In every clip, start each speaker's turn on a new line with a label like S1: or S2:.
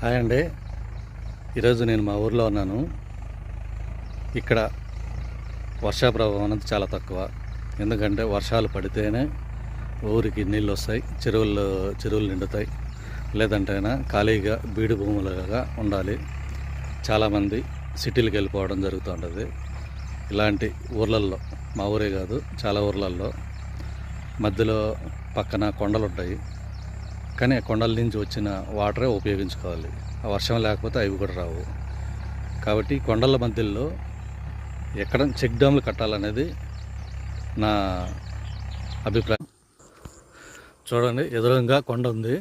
S1: Hi అండి. ఈరోజు నేను మా ఊర్లో ఉన్నాను. ఇక్కడ వర్షా ప్రభావం అనేది చాలా తక్కువ. ఎందుకంటే వర్షాలు పడితేనే ఊరికి నీళ్ళు వస్తాయి చెరువుల్లో చెరువులు నిండుతాయి. లేదంటేనా ఖాళీగా బీడు భూములుగా ఉండాలి. చాలామంది సిటీలకు వెళ్ళిపోవడం జరుగుతూ ఉంటుంది ఇలాంటి ఊర్లల్లో మా ఊరే కాదు చాలా ఊర్లల్లో మధ్యలో పక్కన కొండలు ఉంటాయి కానీ కొండల నుంచి వచ్చిన వాటరే ఉపయోగించుకోవాలి. ఆ వర్షం లేకపోతే అవి కూడా రావు. కాబట్టి కొండల మధ్యలో ఎక్కడ చెక్ డ్యామ్లు కట్టాలనేది నా అభిప్రాయం. చూడండి ఎదురుగా కొండ ఉంది.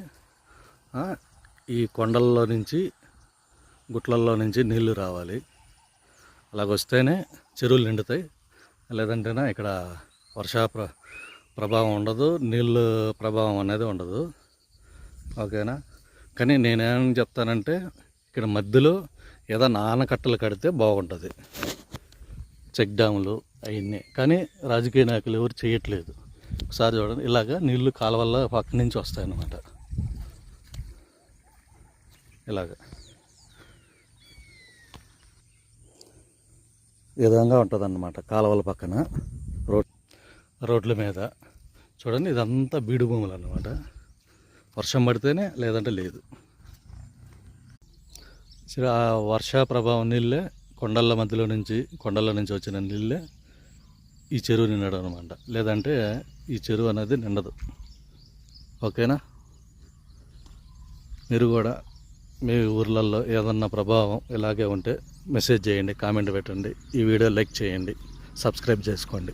S1: ఈ కొండల్లో నుంచి గుట్లల్లో నుంచి నీళ్ళు రావాలి. అలాగొస్తేనే చెరువులు నిండుతాయి. లేదంటేనా ఇక్కడ వర్షా ప్ర ప్రభావం ఉండదు నీళ్ళు ప్రభావం అనేది ఉండదు. ఓకేనా? కానీ నేనేమని చెప్తానంటే ఇక్కడ మధ్యలో ఏదైనా ఆనకట్టలు కడితే బాగుంటుంది. చెక్ డ్యాములు అవన్నీ. కానీ రాజకీయ నాయకులు ఎవరు చేయట్లేదు. ఒకసారి చూడండి. ఇలాగ నీళ్ళు కాలువల్ల పక్క నుంచి వస్తాయన్నమాట. ఇలాగ. ఈ విధంగా ఉంటుంది అన్నమాట కాలువల పక్కన. రోడ్ రోడ్ల మీద. చూడండి ఇదంతా బీడు భూములు అన్నమాట వర్షం పడితేనే లేదంటే లేదు. సరే ఆ వర్ష ప్రభావం నీళ్ళే కొండల మధ్యలో నుంచి కొండల నుంచి వచ్చిన నీళ్ళే ఈ చెరువు నిండడం అనమాట లేదంటే ఈ చెరువు అనేది నిండదు. ఓకేనా? మీరు కూడా మీ ఊర్లలో ఏదన్నా ప్రభావం ఇలాగే ఉంటే మెసేజ్ చేయండి కామెంట్ పెట్టండి. ఈ వీడియో లైక్ చేయండి. సబ్స్క్రైబ్ చేసుకోండి.